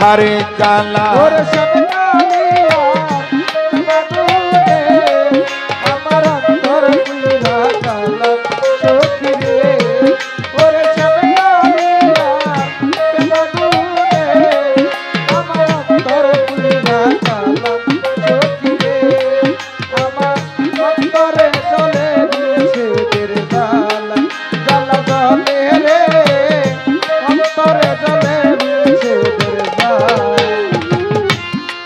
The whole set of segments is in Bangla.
সারে চালা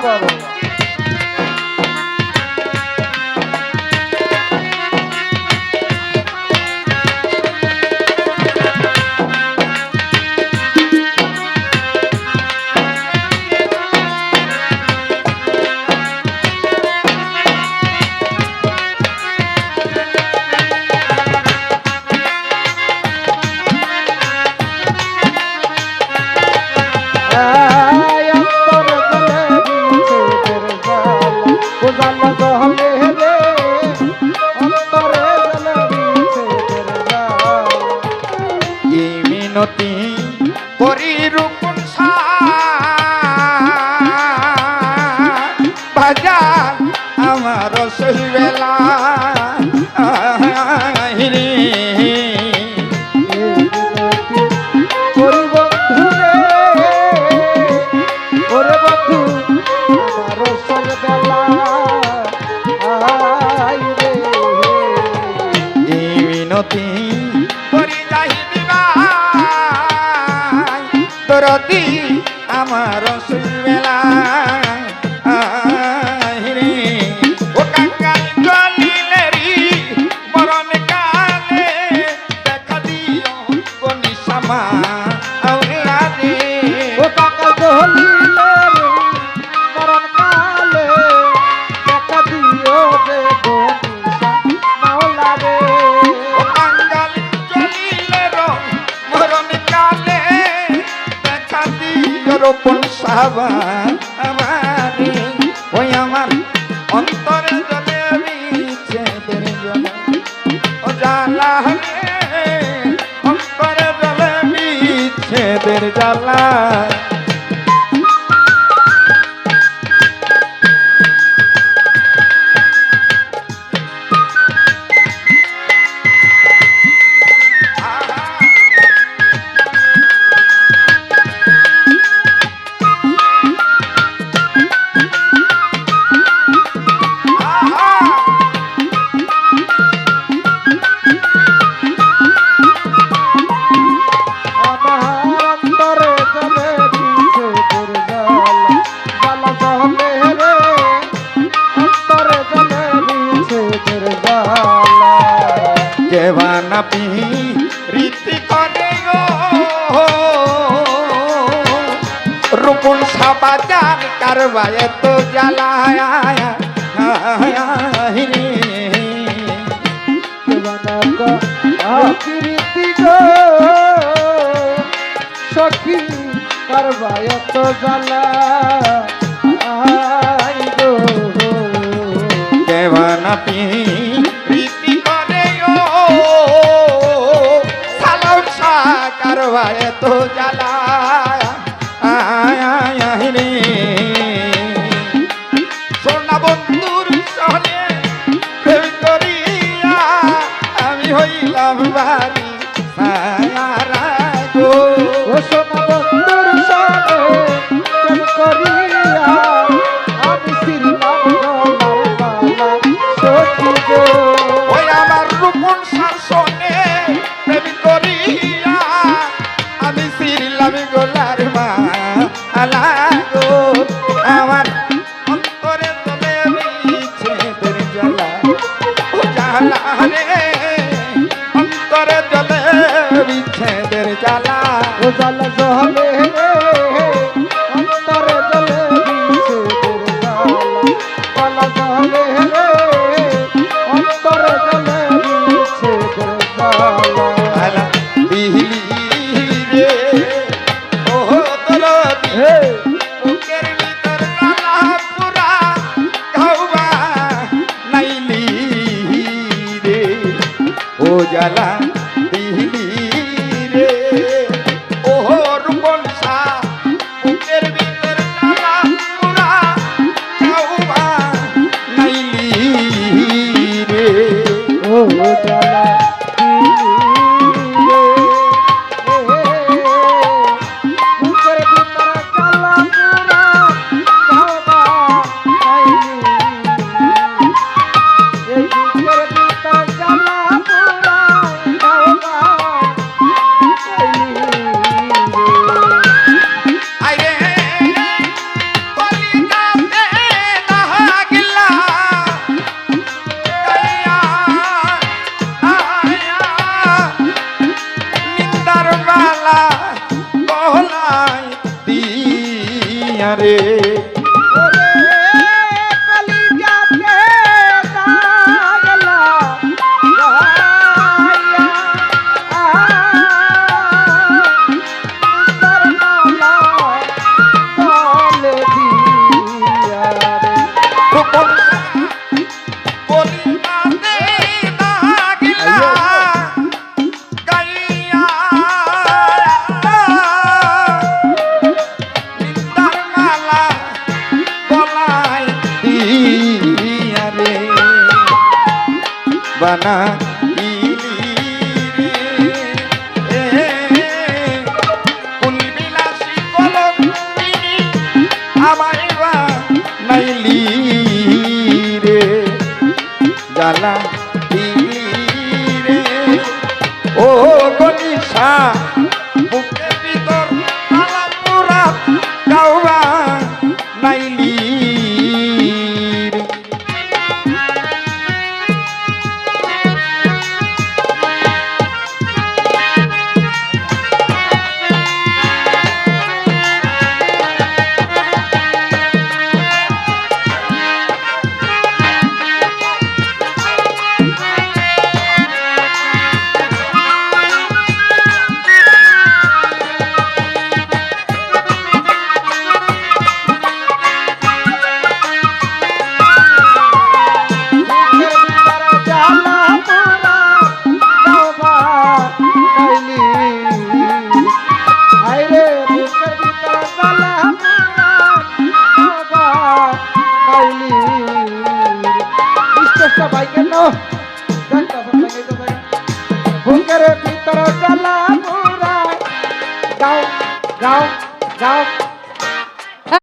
Bravo. মিনতি করি যাই বিবাহ তোর দিন ลา না রীতি করে গো রূপন সাবাজার কারবায় তো জ্বালায়া রীতি গো সখী কারবায় তো জ্বালা জ্বালা রে বানা আমায় বা নাইলি রে জ্বালা